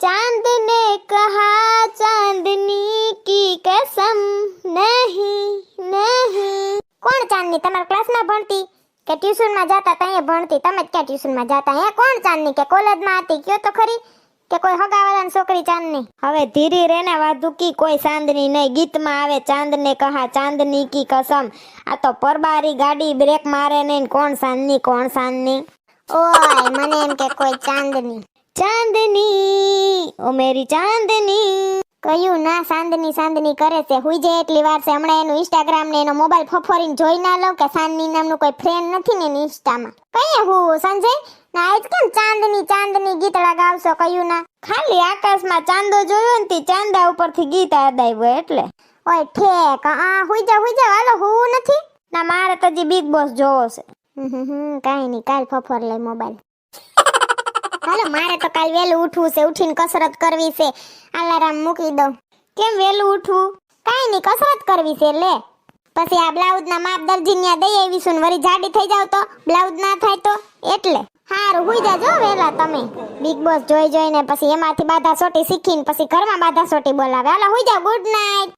चांद ने कहा चांदनी की कसम नहीं नहीं કોણ ચાંદની તમારા ક્લાસમાં ભણતી કે ટ્યુશનમાં જાતા ત્યાં ભણતી તમે જ ક્યાં ટ્યુશનમાં જાતા હે કોણ ચાંદની કે કોલેજમાં હતી કયો તો ખરી કે કોઈ હગાવાલાની છોકરી ચાંદની હવે ધીરે રેને વાદુકી કોઈ ચાંદની નહીં ગીતમાં આવે ચાંદને કહા ચાંદની કી કસમ આ તો પરબારી ગાડી બ્રેક મારે નહીં ને કોણ ચાંદની કોણ ચાંદની ઓય મને એમ કે કોઈ ચાંદની ચાંદની, ઓ મેરી ચાંદની. કયું ના ચાંદની ચાંદની કરે છે? હુઈ જાય એટલી વાર છે. હમણાં એનું ઇન્સ્ટાગ્રામ ને એનો મોબાઈલ ફફોરીને જોઈ ના લઉં કે સાંદની નામનું કોઈ ફ્રેન્ડ નથી ને એની ઇન્સ્ટામાં કઈ હું, સંજય? ના, આજ કેમ ચાંદની ચાંદની ગીતડા ગાવશો કયું ના? ખાલી આકાશમાં ચાંદો જોયો ને તે ચાંદા ઉપરથી ગીત અદાવ્યો એટલે. ઓય, ઠેક. આ હુઈ જા હુઈ જા હાલો, હું નથી? ના, મારે તો હજી બિગ બોસ જોવો છે. હમ હમ કાંઈ નહીં, કાલ ફફોર લે મોબાઈલ હાલો મારે તો કાલ વહેલું ઉઠવું છે. ઉઠીને કસરત કરવી છે. અલાર્મ મૂકી દો કેમ વહેલું ઉઠવું? કાંઈ નહીં, કસરત કરવી છે, લે. પછી આ બ્લાઉઝ ના માપ દરજી ન્યા દઈ આવીશું ને વળી જાડી થઈ જાવ તો બ્લાઉઝ ના થાય તો એટલે. હારું, હુઈ જાજો વેલા તમે. બિગ બોસ જોઈ જોઈને પછી એમાંથી બાધા સોટી શીખીને પછી ઘરમાં બાધા સોટી બોલાવે. હાલો, હુઈ જાવ ગુડ નાઇટ